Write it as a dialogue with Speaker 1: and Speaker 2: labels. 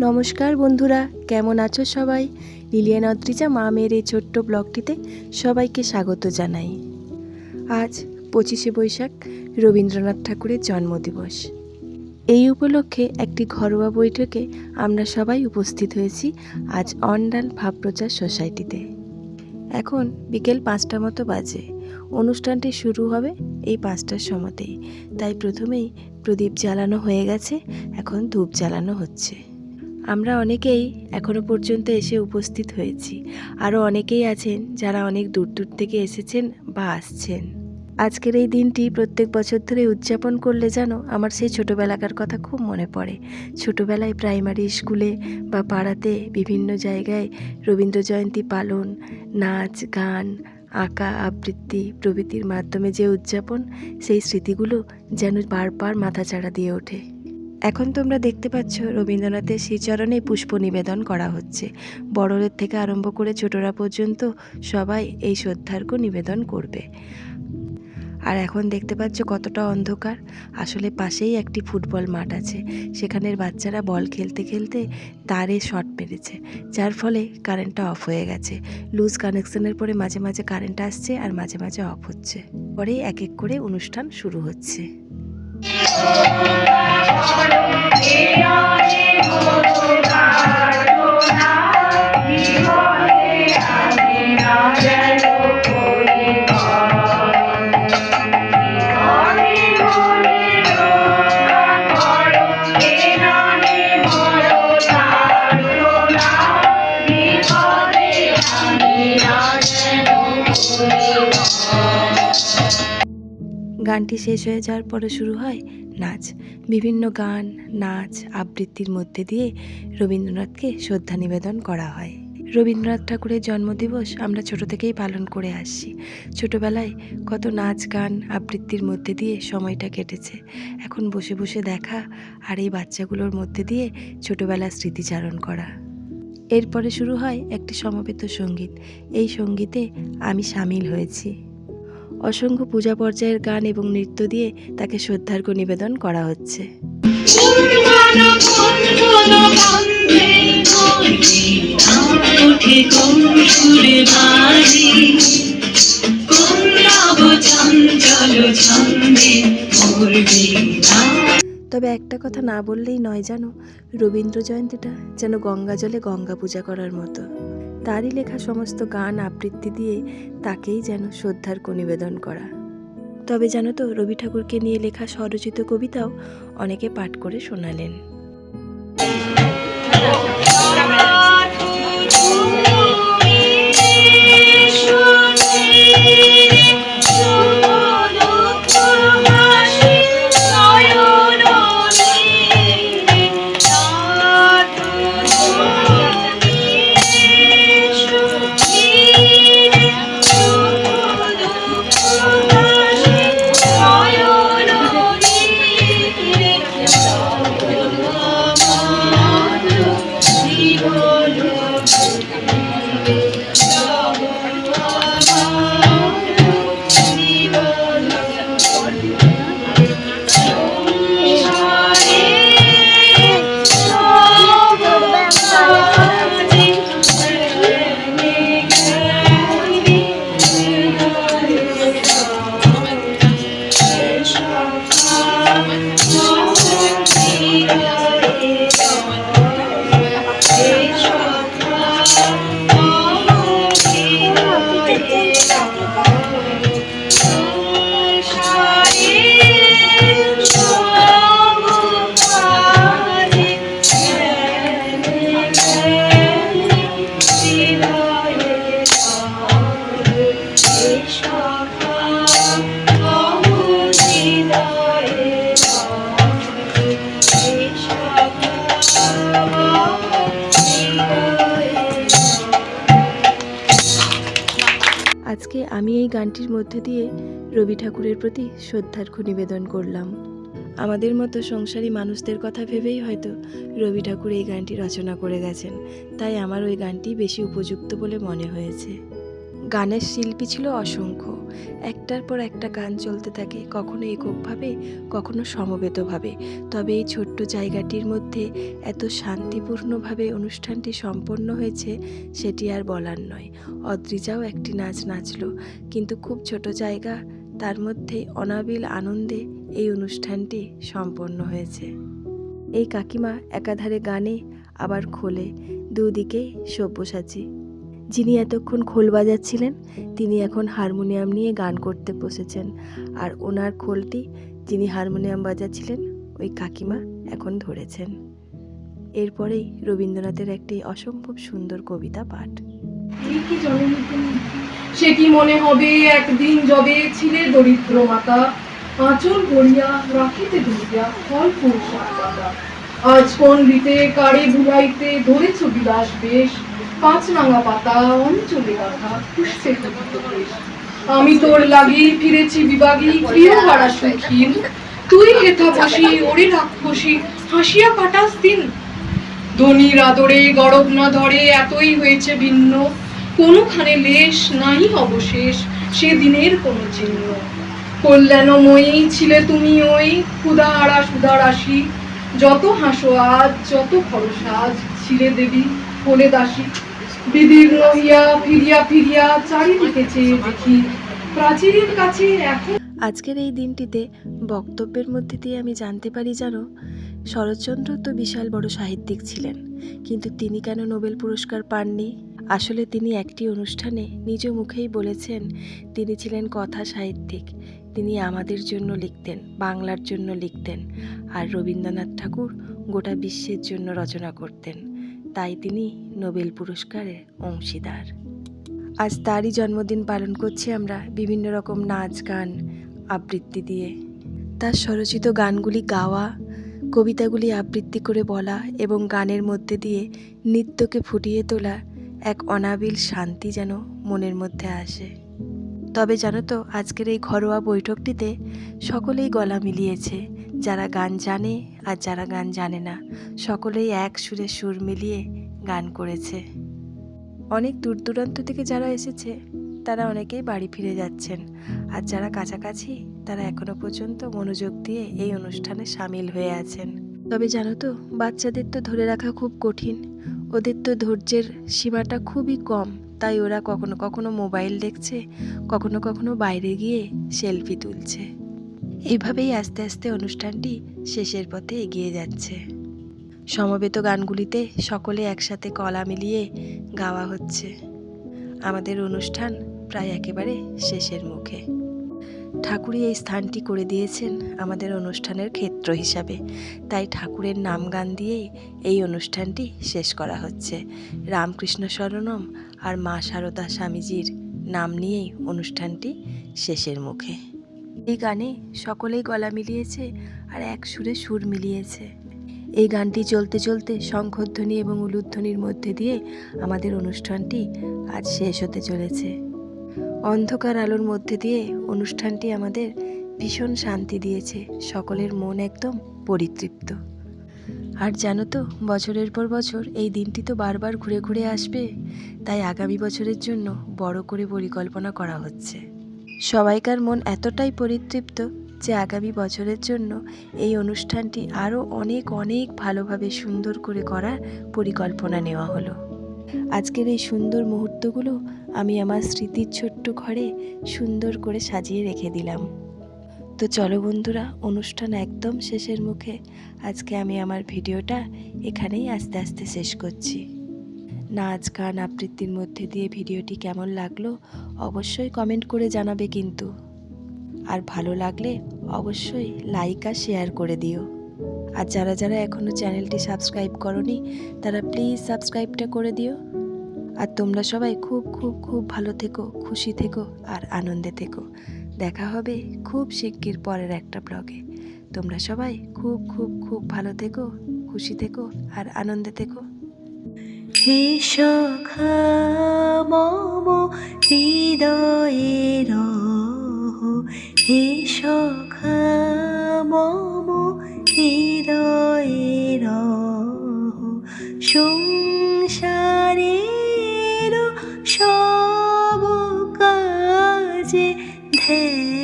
Speaker 1: নমস্কার বন্ধুরা, কেমন আছো সবাই? লিলিয়ান অদ্রিজা, মা মেয়ের এই ছোট্ট ব্লগটিতে সবাইকে স্বাগত জানাই। আজ পঁচিশে বৈশাখ, রবীন্দ্রনাথ ঠাকুরের জন্মদিবস। এই উপলক্ষে একটি ঘরোয়া বৈঠকে আমরা সবাই উপস্থিত হয়েছি আজ অন্ডাল ভাবপ্রচার সোসাইটিতে। এখন বিকেল পাঁচটা মতো বাজে। অনুষ্ঠানটি শুরু হবে এই পাঁচটার সময়তেই। তাই প্রথমেই প্রদীপ জ্বালানো হয়ে গেছে, এখন ধূপ জ্বালানো হচ্ছে। আমরা অনেকেই এখনও পর্যন্ত এসে উপস্থিত হয়েছি। আরও অনেকেই আছেন যারা অনেক দূর দূর থেকে এসেছেন বা আসছেন। আজকের এই দিনটি প্রত্যেক বছর ধরে উদযাপন করলে যেন আমার সেই ছোটোবেলাকার কথা খুব মনে পড়ে। ছোটোবেলায় প্রাইমারি স্কুলে বা পাড়াতে বিভিন্ন জায়গায় রবীন্দ্র জয়ন্তী পালন, নাচ, গান, আঁকা, আবৃত্তি, প্রভৃতির মাধ্যমে যে উদযাপন, সেই স্মৃতিগুলো যেন বারবার মাথাচাড়া দিয়ে ওঠে। এখন তোমরা দেখতে পাচ্ছ রবীন্দ্রনাথের শ্রীচরণে পুষ্প নিবেদন করা হচ্ছে। বড়দের থেকে আরম্ভ করে ছোটরা পর্যন্ত সবাই এই শ্রদ্ধার্ঘ্য নিবেদন করবে। আর এখন দেখতে পাচ্ছ কতটা অন্ধকার। আসলে পাশেই একটি ফুটবল মাঠ আছে। সেখানের বাচ্চারা বল খেলতে খেলতে তারে শট মেরেছে, যার ফলে কারেন্টটা অফ হয়ে গেছে। লুজ কানেকশনের পরে মাঝে মাঝে কারেন্ট আসছে আর মাঝে মাঝে অফ হচ্ছে। পরে এক এক করে অনুষ্ঠান শুরু হচ্ছে। গানটি শেষ হয়ে যাওয়ার পরে শুরু হয় নাচ, বিভিন্ন গান, নাচ আবৃত্তির মধ্যে দিয়ে রবীন্দ্রনাথকে শ্রদ্ধা নিবেদন করা হয়। রবীন্দ্রনাথ ঠাকুরের জন্মদিবস আমরা ছোট থেকেই পালন করে আসছি। ছোটবেলায় কত নাচ, গান, আবৃত্তির মধ্যে দিয়ে সময়টা কেটেছে। এখন বসে বসে দেখা আর এই বাচ্চাগুলোর মধ্যে দিয়ে ছোটবেলার স্মৃতিচারণ করা। এরপরে শুরু হয় একটি সমবেত সংগীত। এই সঙ্গীতে আমি সামিল হয়েছি। অসংখ্য পূজা পর্যায়ের গান এবং নৃত্য দিয়ে তাকে শ্রদ্ধার্ঘ্য নিবেদন করা হচ্ছে। তবে একটা কথা না বললেই নয় জানো? রবীন্দ্র জয়ন্তীটা যেন গঙ্গা জলে গঙ্গা পূজা করার মতো। তারই লেখা সমস্ত গান আবৃত্তি দিয়ে তাকেই যেন শ্রদ্ধার নিবেদন করা। তবে জানো তো, রবি ঠাকুরকে নিয়ে লেখা স্বরচিত কবিতাও অনেকে পাঠ করে শোনালেন। আমি এই গানটির মধ্যে দিয়ে রবি ঠাকুরের প্রতি শ্রদ্ধার্ঘ নিবেদন করলাম। আমাদের মতো সংসারী মানুষদের কথা ভেবেই হয়তো রবি ঠাকুর এই গানটি রচনা করে গেছেন। তাই আমার ওই গানটি বেশি উপযুক্ত বলে মনে হয়েছে। গানের শিল্পী ছিল অসংখ্য। একটার পর একটা গান চলতে থাকে, কখনো এককভাবে কখনো সমবেতভাবে। তবে এই ছোট্ট জায়গাটির মধ্যে এত শান্তিপূর্ণভাবে অনুষ্ঠানটি সম্পন্ন হয়েছে সেটি আর বলার নয়। অদ্রিজাও একটি নাচ নাচলো, কিন্তু খুব ছোট জায়গা, তার মধ্যে অনাবিল আনন্দে এই অনুষ্ঠানটি সম্পন্ন হয়েছে। এই কাকিমা একাধারে গানে, আবার খোলে, দুদিকে সব্যসাচী। যিনি এতক্ষণ খোল বাজাচ্ছিলেন, তিনি এখন হারমোনিয়াম নিয়ে গান করতে বসেছেন। আর ওনার খোলটি যিনি হারমোনিয়াম বাজাচ্ছিলেন, ওই কাকিমা এখন ধরেছেন। এরপরেই রবীন্দ্রনাথের একটি অসম্ভব সুন্দর কবিতা পাঠ?
Speaker 2: সে কি মনে হবে একদিন যবে ছিলে দরিদ্র মাতা? আঁচল গড়িয়া রাখিতে ধরিয়া, ফল ফুল আজ কোন রীতে, কারে বুলাইতে ধরেছ বিলাস বেশ? পাঁচ পাতা অঞ্চলে আমি তোর লাগি ফিরেছি প্রিয় সুখীন তুই হেথা ওরে হাসিয়া কাটাস দিন। ধনির আদরে গরব না ধরে, এতই হয়েছে ভিন্ন। কোনোখানে লেশ নাই অবশেষ, সে দিনের কোনো চিহ্ন। কল্যাণময়ী ছিলে তুমি ওই ক্ষুধাহারা সুধারাশি যত হাসো আজ, যত ভরস আজ ছিলে দেবী। কোলে ফিরিয়া ফিরিয়া চারিদিকে চেয়ে দেখি প্রাচীরের কাছে এখন
Speaker 1: আজকের এই দিনটিতে বক্তব্যের মধ্যে দিয়ে আমি জানতে পারি জানো, শরৎচন্দ্র তো বিশাল বড় সাহিত্যিক ছিলেন, কিন্তু তিনি কেন নোবেল পুরস্কার পাননি? আসলে তিনি একটি অনুষ্ঠানে নিজ মুখেই বলেছেন, তিনি ছিলেন কথা সাহিত্যিক, তিনি আমাদের জন্য লিখতেন, বাংলার জন্য লিখতেন, আর রবীন্দ্রনাথ ঠাকুর গোটা বিশ্বের জন্য রচনা করতেন। তাই তিনি নোবেল পুরস্কারের অংশীদার। আজ তারই জন্মদিন পালন করছি আমরা বিভিন্ন রকম নাচ, গান, আবৃত্তি দিয়ে। তার স্বরচিত গানগুলি গাওয়া, কবিতাগুলি আবৃত্তি করে বলা এবং গানের মধ্যে দিয়ে নৃত্যকে ফুটিয়ে তোলা এক অনাবিল শান্তি যেন মনের মধ্যে আসে। তবে জানো তো, আজকের এই ঘরোয়া বৈঠকটিতে সকলেই গলা মিলিয়েছে। যারা গান জানে আর যারা গান জানে না, সকলেই এক সুরে সুর মিলিয়ে গান করেছে। অনেক দূর দূরান্ত থেকে যারা এসেছে, তারা অনেকেই বাড়ি ফিরে যাচ্ছেন আর যারা কাছাকাছি, তারা এখনও পর্যন্ত মনোযোগ দিয়ে এই অনুষ্ঠানে সামিল হয়ে আছেন। তবে জানো তো, বাচ্চাদের তো ধরে রাখা খুব কঠিন। ওদের তো ধৈর্যের সীমাটা খুবই কম, তাই ওরা কখনো কখনো মোবাইল দেখছে, কখনো কখনো বাইরে গিয়ে সেলফি তুলছে। এইভাবেই আস্তে আস্তে অনুষ্ঠানটি শেষের পথে এগিয়ে যাচ্ছে। সমবেত গানগুলিতে সকলে একসাথে কলা মিলিয়ে গাওয়া হচ্ছে। আমাদের অনুষ্ঠান প্রায় একেবারে শেষের মুখে। ঠাকুরই এই স্থানটি করে দিয়েছেন আমাদের অনুষ্ঠানের ক্ষেত্র হিসাবে। তাই ঠাকুরের নাম গান দিয়েই এই অনুষ্ঠানটি শেষ করা হচ্ছে। রামকৃষ্ণ শরণম আর মা সারদা স্বামীজির নাম নিয়েই অনুষ্ঠানটি শেষের মুখে। এই গানে সকলেই গলা মিলিয়েছে আর এক সুরে সুর মিলিয়েছে। এই গানটি চলতে চলতে শঙ্খধ্বনি এবং উলুধ্বনির মধ্যে দিয়ে আমাদের অনুষ্ঠানটি আজ শেষ হতে চলেছে। অন্ধকার আলোর মধ্যে দিয়ে অনুষ্ঠানটি আমাদের ভীষণ শান্তি দিয়েছে, সকলের মন একদম পরিতৃপ্ত। আর জানো তো, বছরের পর বছর এই দিনটি তো বারবার ঘুরে ঘুরে আসবে, তাই আগামী বছরের জন্য বড় করে পরিকল্পনা করা হচ্ছে। সবাইকার মন এতটাই পরিতৃপ্ত যে আগামী বছরের জন্য এই অনুষ্ঠানটি আরও অনেক অনেক ভালোভাবে সুন্দর করে করার পরিকল্পনা নেওয়া হলো। আজকের এই সুন্দর মুহূর্তগুলো আমি আমার স্মৃতির ছোট্ট ঘরে সুন্দর করে সাজিয়ে রেখে দিলাম। তো চলো বন্ধুরা, অনুষ্ঠান একদম শেষের মুখে আজকে আমি আমার ভিডিওটা এখানেই আস্তে আস্তে শেষ করছি। নাচ গান আবৃত্তির মধ্যে দিয়ে ভিডিওটি কেমন লাগল অবশ্যই কমেন্ট করে জানাবে কিন্তু। আর ভালো লাগলে অবশ্যই লাইক আর শেয়ার করে দিও। আর যারা যারা এখনও চ্যানেলটি সাবস্ক্রাইব করনি, তারা প্লিজ সাবস্ক্রাইবটা করে দিও। আর তোমরা সবাই খুব খুব খুব ভালো থেকো, খুশি থেকো আর আনন্দে থেকো। দেখা হবে খুব শিগগির পরের একটা ব্লগে। তোমরা সবাই খুব খুব খুব ভালো থেকো, খুশি থেকো আর আনন্দে থেকো।
Speaker 3: হে সখা মম হৃদয়ের হে সখা মম হৃদয়ের সংসারের সব
Speaker 1: ধ্যানে